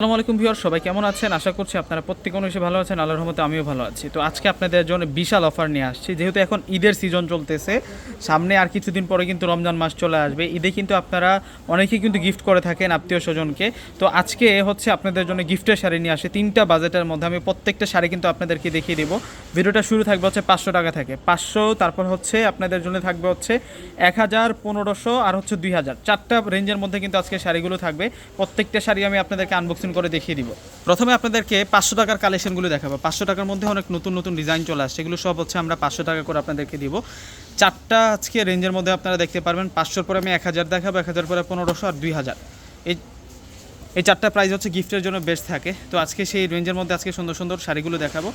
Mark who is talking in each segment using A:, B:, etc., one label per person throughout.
A: আসসালামু আলাইকুম ভিউয়ার সবাই কেমন আছেন? আশা করছি আপনারা প্রত্যেক অনুষে ভালো আছেন, আল্লাহর রহমতে আমিও ভালো আছি। তো আজকে আপনাদের জন্য বিশাল অফার নিয়ে আসছি। যেহেতু এখন ঈদের সিজন চলতেছে, সামনে আর কিছুদিন পরে কিন্তু রমজান মাস চলে আসবে। ঈদে কিন্তু আপনারা অনেকেই কিন্তু গিফট করে থাকেন আত্মীয় স্বজনকে। তো আজকে হচ্ছে আপনাদের জন্য গিফটের শাড়ি নিয়ে আসে তিনটা বাজেটের মধ্যে আমি প্রত্যেকটা শাড়ি কিন্তু আপনাদেরকে দেখিয়ে দেবো। ভিডিওটা শুরু থাকবে হচ্ছে পাঁচশো টাকা থেকে। পাঁচশো, তারপর হচ্ছে আপনাদের জন্য থাকবে হচ্ছে এক হাজার পনেরোশো আর হচ্ছে দুই হাজার। চারটা রেঞ্জের মধ্যে কিন্তু আজকে শাড়িগুলো থাকবে। প্রত্যেকটা শাড়ি আমি আপনাদেরকে আনবক্সিং করে দেখিয়ে দিব। প্রথমে আপনাদেরকে পাঁচশো টাকার কালেকশনগুলো দেখাবো। পাঁচশো টাকার মধ্যে অনেক নতুন নতুন ডিজাইন চলে আসছে। এগুলো সব হচ্ছে আমরা পাঁচশো টাকা করে আপনাদেরকে দিব। চারটা আজকে রেঞ্জের মধ্যে আপনারা দেখতে পারবেন। পাঁচশোর পরে আমি এক হাজার দেখাবো, এক হাজার পরে পনেরোশো আর দুই হাজার। এই এই চারটা প্রাইস হচ্ছে গিফটের জন্য বেস্ট থাকে। তো আজকে সেই রেঞ্জের মধ্যে আজকে সুন্দর সুন্দর শাড়িগুলো দেখাবো।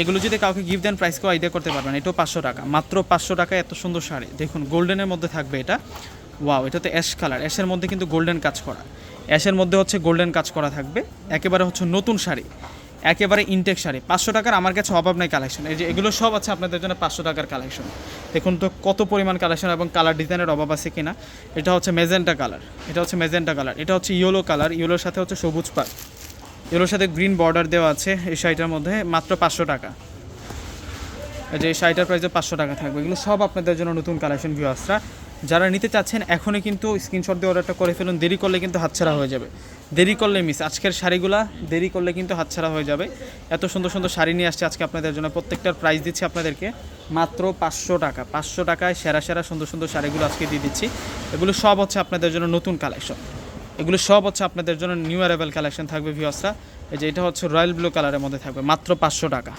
A: এগুলো যদি কাউকে গিফট দেন প্রাইসকেও আইডিয়া করতে পারবেন এটাও পাঁচশো টাকা। মাত্র পাঁচশো টাকা এত সুন্দর শাড়ি। দেখুন গোল্ডেনের মধ্যে থাকবে এটা। ওয়াও এটা তো অ্যাশ কালার অ্যাশের মধ্যে কিন্তু গোল্ডেন কাজ করা। অ্যাশের মধ্যে হচ্ছে গোল্ডেন কাজ করা থাকবে। একেবারে হচ্ছে নতুন শাড়ি। একেবারে ইনটেক শাড়ি। পাঁচশো টাকার আমার কাছে অভাব নাই কালেকশন এই যে এগুলো সব আছে আপনাদের জন্য পাঁচশো টাকার কালেকশন দেখুন তো কত পরিমাণ কালেকশন এবং কালার ডিজাইনের অভাব আছে কিনা। এটা হচ্ছে মেজেন্টা কালার এটা হচ্ছে মেজেন্টা কালার এটা হচ্ছে ইয়েলো কালার ইয়েলোর সাথে হচ্ছে সবুজ পাক ইয়েলোর সাথে গ্রিন বর্ডার দেওয়া আছে এই শাড়িটার মধ্যে মাত্র পাঁচশো টাকা। এই যে শাড়িটার প্রাইসে পাঁচশো টাকা থাকবে। এগুলো সব আপনাদের জন্য নতুন কালেকশন ভিউয়ার্সরা যারা নিতে চাচ্ছেন, এখনই কিন্তু স্ক্রিনশট দিয়ে অর্ডারটা করে ফেলুন। দেরি করলে কিন্তু হাতছাড়া হয়ে যাবে। দেরি করলে মিস আজকের শাড়িগুলা দেরি করলে কিন্তু হাতছাড়া হয়ে যাবে। এত সুন্দর সুন্দর শাড়ি নিয়ে আসছে আজকে আপনাদের জন্য। প্রত্যেকটার প্রাইস দিচ্ছি আপনাদেরকে মাত্র পাঁচশো টাকা। পাঁচশো টাকায় সেরা সেরা সুন্দর সুন্দর শাড়িগুলো আজকে দিয়ে দিচ্ছি। এগুলো সব হচ্ছে আপনাদের জন্য নতুন কালেকশন এগুলো সব হচ্ছে আপনাদের জন্য নিউ অ্যারাইভেল কালেকশন থাকবে ভিউয়ার্সরা এই যে এটা হচ্ছে রয়্যাল ব্লু কালারের মধ্যে থাকবে, মাত্র পাঁচশো টাকা।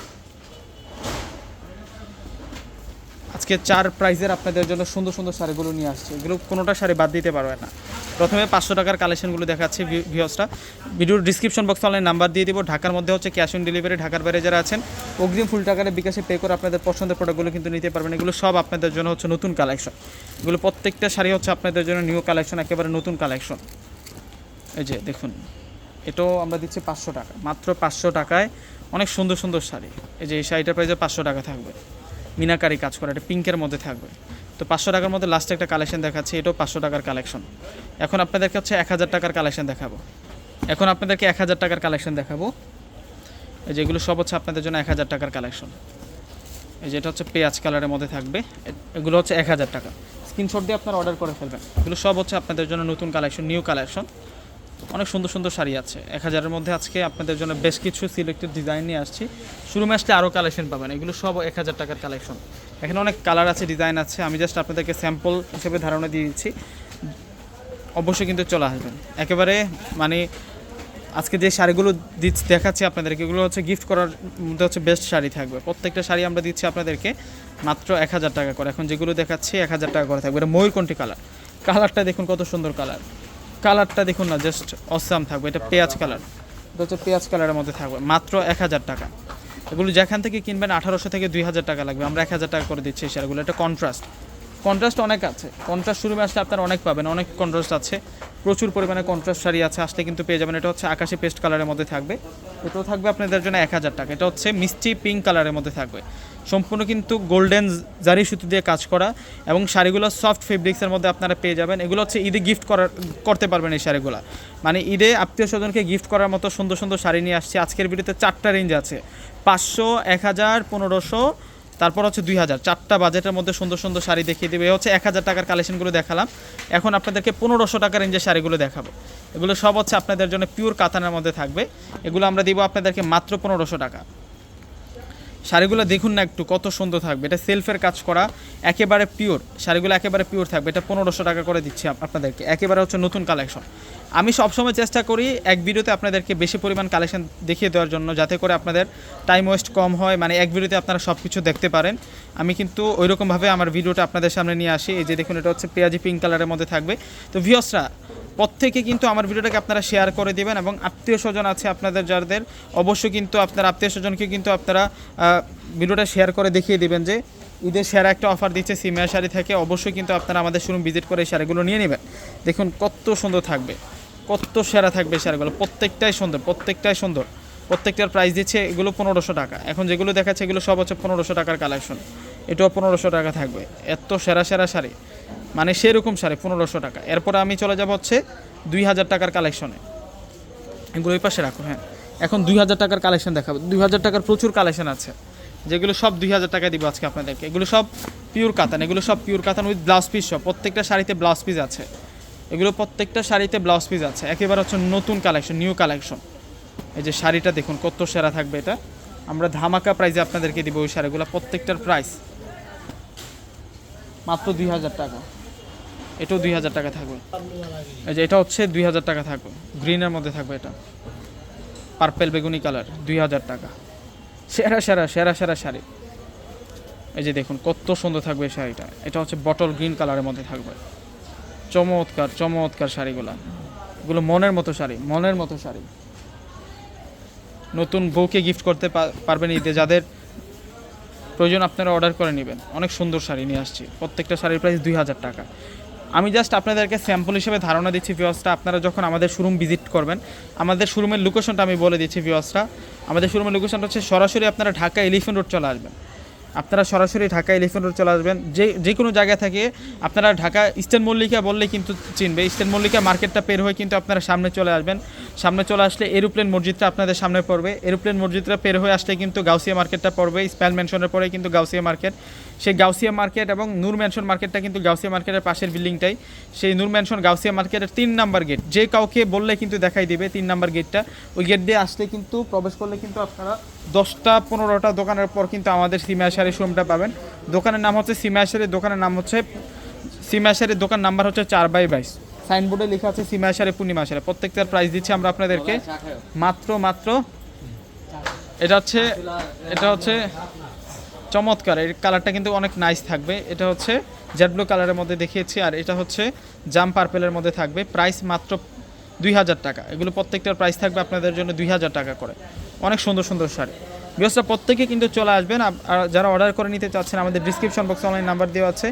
A: আজকে চার প্রাইজের আপনাদের জন্য সুন্দর সুন্দর শাড়িগুলো নিয়ে আসছে। এগুলো কোনোটা শাড়ি বাদ দিতে পারবে না। প্রথমে পাঁচশো টাকার কালেকশনগুলো দেখাচ্ছি ভিউসটা ভিডিওর ডিসক্রিপশন বক্সে অনলাইন নাম্বার দিয়ে দিব। ঢাকার মধ্যে হচ্ছে ক্যাশ অন ডেলিভারি ঢাকার বাইরে যারা আছেন, অগ্রিম ফুল টাকার বিকাশে পে করে আপনাদের পছন্দের প্রোডাক্টগুলো কিন্তু নিতে পারবেন। এগুলো সব আপনাদের জন্য হচ্ছে নতুন কালেকশন এগুলো প্রত্যেকটা শাড়ি হচ্ছে আপনাদের জন্য নিউ কালেকশন একেবারে নতুন কালেকশন এই যে দেখুন, এটাও আমরা দিচ্ছি পাঁচশো টাকা। মাত্র পাঁচশো টাকায় অনেক সুন্দর সুন্দর শাড়ি। এই যে এই শাড়িটার প্রাইসে পাঁচশো টাকা থাকবে। মিনাকারি কাজ করা, এটা পিঙ্কের মধ্যে থাকবে। তো পাঁচশো টাকার মধ্যে লাস্টে একটা কালেকশন দেখাচ্ছি, এটাও পাঁচশো টাকার কালেকশন এখন আপনাদেরকে হচ্ছে এক হাজার টাকার কালেকশন দেখাবো। এখন আপনাদেরকে এক হাজার টাকার কালেকশন দেখাবো। এই যেগুলো সব হচ্ছে আপনাদের জন্য এক হাজার টাকার কালেকশন এই যেটা হচ্ছে পেঁয়াজ কালারের মধ্যে থাকবে। এগুলো হচ্ছে এক হাজার টাকা। স্ক্রিনশট দিয়ে আপনারা অর্ডার করে ফেলবেন। এগুলো সব হচ্ছে আপনাদের জন্য নতুন কালেকশন নিউ কালেকশন অনেক সুন্দর সুন্দর শাড়ি আছে। এক হাজারের মধ্যে আজকে আপনাদের জন্য বেশ কিছু সিলেক্টেড ডিজাইন নিয়ে আসছি। শুরু আসলে আরও কালেকশন পাবেন। এগুলো সব এক হাজার টাকার কালেকশন এখানে অনেক কালার আছে ডিজাইন আছে। আমি জাস্ট আপনাদেরকে স্যাম্পল হিসেবে ধারণা দিয়ে দিচ্ছি। অবশ্যই কিন্তু চলে আসবেন। একেবারে মানে আজকে যে শাড়িগুলো দিচ্ছি, দেখাচ্ছি আপনাদেরকে, এগুলো হচ্ছে গিফট করার মধ্যে হচ্ছে বেস্ট শাড়ি থাকবে। প্রত্যেকটা শাড়ি আমরা দিচ্ছি আপনাদেরকে মাত্র এক হাজার টাকা করে। এখন যেগুলো দেখাচ্ছি, এক হাজার টাকা করে থাকবে। এটা ময়ূরকণ্ঠী কালার কালারটা দেখুন কত সুন্দর কালার কালারটা দেখুন না জাস্ট অসাম থাকবে। এটা পেঁয়াজ কালার। এটা হচ্ছে পেঁয়াজ কালারের মধ্যে থাকবে। মাত্র এক হাজার টাকা। এগুলো যেখান থেকে কিনবেন আঠারোশো থেকে দুই হাজার টাকা লাগবে। আমরা এক হাজার টাকা করে দিচ্ছি এই শাড়িগুলো এটা কন্ট্রাস্ট কন্ট্রাস্ট অনেক আছে। কন্ট্রাস্ট শুরু আসলে আপনারা অনেক পাবেন। অনেক কন্ট্রাস্ট আছে। প্রচুর পরিমাণে কন্ট্রাস্ট শাড়ি আছে। আসলে কিন্তু পেয়ে যাবেন। এটা হচ্ছে আকাশি পেস্ট কালারের মধ্যে থাকবে। এটাও থাকবে আপনাদের জন্য এক হাজার টাকা। এটা হচ্ছে মিষ্টি পিঙ্ক কালারের মধ্যে থাকবে। সম্পূর্ণ কিন্তু গোল্ডেন জারি সুতো দিয়ে কাজ করা এবং শাড়িগুলো সফট ফেব্রিক্সের মধ্যে আপনারা পেয়ে যাবেন। এগুলো হচ্ছে ঈদে গিফট করার, করতে পারবেন এই শাড়িগুলো। মানে ঈদে আত্মীয় স্বজনকে গিফট করার মতো সুন্দর সুন্দর শাড়ি নিয়ে আসছে। আজকের ভিডিওতে চারটা রেঞ্জ আছে। পাঁচশো, এক হাজার, পনেরোশো, তারপর হচ্ছে দুই হাজার। চারটা বাজেটের মধ্যে সুন্দর সুন্দর শাড়ি দেখিয়ে দেবে। হচ্ছে এক হাজার টাকার কালেকশনগুলো দেখালাম। এখন আপনাদেরকে পনেরোশো টাকা রেঞ্জের শাড়িগুলো দেখাবো। এগুলো সব হচ্ছে আপনাদের জন্য পিওর কাতানের মধ্যে থাকবে। এগুলো আমরা দিব আপনাদেরকে মাত্র পনেরোশো টাকা। শাড়িগুলো দেখুন না একটু, কত সুন্দর থাকবে। এটা সেলফের কাজ করা, একেবারে পিওর শাড়িগুলো একেবারে পিওর থাকবে। এটা পনেরোশো টাকা করে দিচ্ছি আপনাদেরকে, একেবারে হচ্ছে নতুন কালেকশন আমি সবসময় চেষ্টা করি এক ভিডিওতে আপনাদেরকে বেশি পরিমাণ কালেকশন দেখিয়ে দেওয়ার জন্য, যাতে করে আপনাদের টাইম ওয়েস্ট কম হয় মানে এক ভিডিওতে আপনারা সব কিছু দেখতে পারেন। আমি কিন্তু ওইরকমভাবে আমার ভিডিওটা আপনাদের সামনে নিয়ে আসি। এই যে দেখুন, এটা হচ্ছে পেঁয়াজি পিঙ্ক কালারের মধ্যে থাকবে। তো ভিওসরা প্রত্যেকে কিন্তু আমার ভিডিওটাকে আপনারা শেয়ার করে দিবেন এবং আত্মীয় স্বজন আছে আপনাদের, যাদের, অবশ্যই কিন্তু আপনার, আত্মীয় স্বজনকে কিন্তু আপনারা ভিডিওটা শেয়ার করে দেখিয়ে দিবেন যে ঈদের সেরা একটা অফার দিচ্ছে সিমিয়া শাড়ি থেকে। অবশ্যই কিন্তু আপনারা আমাদের শোরুম ভিজিট করে এই শাড়িগুলো নিয়ে নেবেন। দেখুন কত সুন্দর থাকবে, কত সেরা থাকবে শাড়িগুলো। প্রত্যেকটাই সুন্দর প্রত্যেকটাই সুন্দর। প্রত্যেকটার প্রাইস দিচ্ছে এগুলো পনেরোশো টাকা। এখন যেগুলো দেখাচ্ছে এগুলো সব হচ্ছে পনেরোশো টাকার কালেকশন এটাও পনেরোশো টাকা থাকবে। এত সেরা সেরা শাড়ি। মানে সেরকম শাড়ি, পনেরোশো টাকা। এরপরে আমি চলে যাব হচ্ছে দুই হাজার টাকার কালেকশনে এগুলো ওই পাশে রাখো হ্যাঁ। এখন দুই হাজার টাকার কালেকশন দেখাবো। দুই হাজার টাকার প্রচুর কালেকশন আছে। যেগুলো সব দুই হাজার টাকায় দিব আজকে আপনাদেরকে। এগুলো সব পিওর কাতান এগুলো সব পিওর কাতান উইথ ব্লাউজ পিস সব। প্রত্যেকটা শাড়িতে ব্লাউজ পিস আছে। এগুলো প্রত্যেকটা শাড়িতে ব্লাউজ পিস আছে। একেবারে হচ্ছে নতুন কালেকশন নিউ কালেকশন এই যে শাড়িটা দেখুন, কত সেরা থাকবে এটা। আমরা ধামাকা প্রাইজে আপনাদেরকে দিব ওই শাড়িগুলো, প্রত্যেকটার প্রাইস মাত্র দুই হাজার টাকা। এটাও দুই হাজার টাকা থাকবে। এই যে এটা হচ্ছে দুই হাজার টাকা থাকবে। গ্রিনের মধ্যে থাকবে এটা। পার্পেল বেগুনি কালার, দুই হাজার টাকা। সেরা সেরা সেরা সেরা শাড়ি। এই যে দেখুন, কত সুন্দর থাকবে এই শাড়িটা। এটা হচ্ছে বটল গ্রিন কালারের মধ্যে থাকবে। চমৎকার চমৎকার শাড়িগুলা। এগুলো মনের মতো শাড়ি, মনের মতো শাড়ি। নতুন বউকে গিফট করতে পারবেন ঈদে। যাদের প্রয়োজন আপনারা অর্ডার করে নেবেন। অনেক সুন্দর শাড়ি নিয়ে আসছি। প্রত্যেকটা শাড়ির প্রাইস দুই হাজার টাকা। আমি জাস্ট আপনাদেরকে স্যাম্পল হিসেবে ধারণা দিচ্ছি ভিওসটা আপনারা যখন আমাদের শোরুম ভিজিট করবেন, আমাদের শোরুমের লোকেশনটা আমি বলে দিচ্ছি ভিওসটা আমাদের শোরুমের লোকেশনটা হচ্ছে সরাসরি আপনারা ঢাকা এলিফেন্ট রোড চলে আসবেন। আপনারা সরাসরি ঢাকা এলিফেন্ট রোড চলে আসবেন। যে যে কোনো জায়গা থেকে আপনারা ঢাকা ইস্টার্ন মল্লিকা বললেই কিন্তু চিনবে। ইস্টার্ন মল্লিকা মার্কেটটা পের হয়ে কিন্তু আপনারা সামনে চলে আসবেন। সামনে চলে আসলে এরোপ্লেন মসজিদটা আপনাদের সামনে পড়বে। এরোপ্লেন মসজিদটা পের হয়ে আসলে কিন্তু গাউসিয়া মার্কেটটা পড়বে। স্প্যাল মেনশনের পরে কিন্তু গাউসিয়া মার্কেট। সেই গাউসিয়া মার্কেট এবং নূর ম্যানশন মার্কেটটা কিন্তু গাউসিয়া মার্কেটের পাশের বিল্ডিংটাই। সেই নূর ম্যানশন গাউসিয়া মার্কেটের তিন নাম্বার গেট। যে কাউকে বললে কিন্তু দেখাই দিবে তিন নাম্বার গেটটা। ওই গেট দিয়ে আসলে কিন্তু প্রবেশ করলে কিন্তু আপনারা দশটা পনেরোটা দোকানের পর কিন্তু আমাদের সিমা শাড়ি শোরুমটা পাবেন। দোকানের নাম হচ্ছে সিমা শাড়ি দোকানের নাম হচ্ছে সিমা শাড়ির দোকান নাম্বার হচ্ছে চার বাই বাইশ। সাইনবোর্ডে লেখা আছে সিমা শাড়ি পূর্ণিমা শাড়ি প্রত্যেকটার প্রাইস দিচ্ছি আমরা আপনাদেরকে। মাত্র মাত্র। এটা হচ্ছে এটা হচ্ছে চমৎকার, এর কালারটা কিন্তু অনেক নাইস থাকবে। এটা হচ্ছে জেড ব্লু কালারের মধ্যে দেখিয়েছি, আর এটা হচ্ছে জাম পার্পেলের মধ্যে থাকবে। প্রাইস মাত্র দুই হাজার টাকা। এগুলো প্রত্যেকটার প্রাইস থাকবে আপনাদের জন্য দুই হাজার টাকা করে। অনেক সুন্দর সুন্দর শাড়ি। বিয়সটা প্রত্যেকে কিন্তু চলে আসবেন আর যারা অর্ডার করে নিতে চাচ্ছেন, আমাদের ডিসক্রিপশন বক্সে অনলাইন নাম্বার দেওয়া আছে।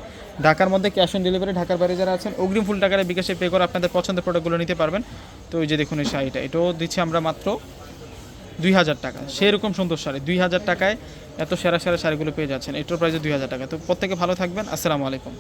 A: ঢাকার মধ্যে ক্যাশ অন ডেলিভারি ঢাকার বাইরে যারা আছেন, অগ্রিম ফুল টাকার বিকাশে পে করে আপনাদের পছন্দের প্রোডাক্টগুলো নিতে পারবেন। তো ওই যে দেখুন এই শাড়িটা, এটাও দিচ্ছি আমরা মাত্র দুই হাজার টাকা। সেরকম সুন্দর শাড়ি, দুই হাজার টাকায় এত সেরা সেরা শাড়িগুলো পেয়ে যাচ্ছেন। এটার প্রাইসে দুই হাজার টাকা। তো প্রত্যেকে ভালো থাকবেন। আসসালামু আলাইকুম।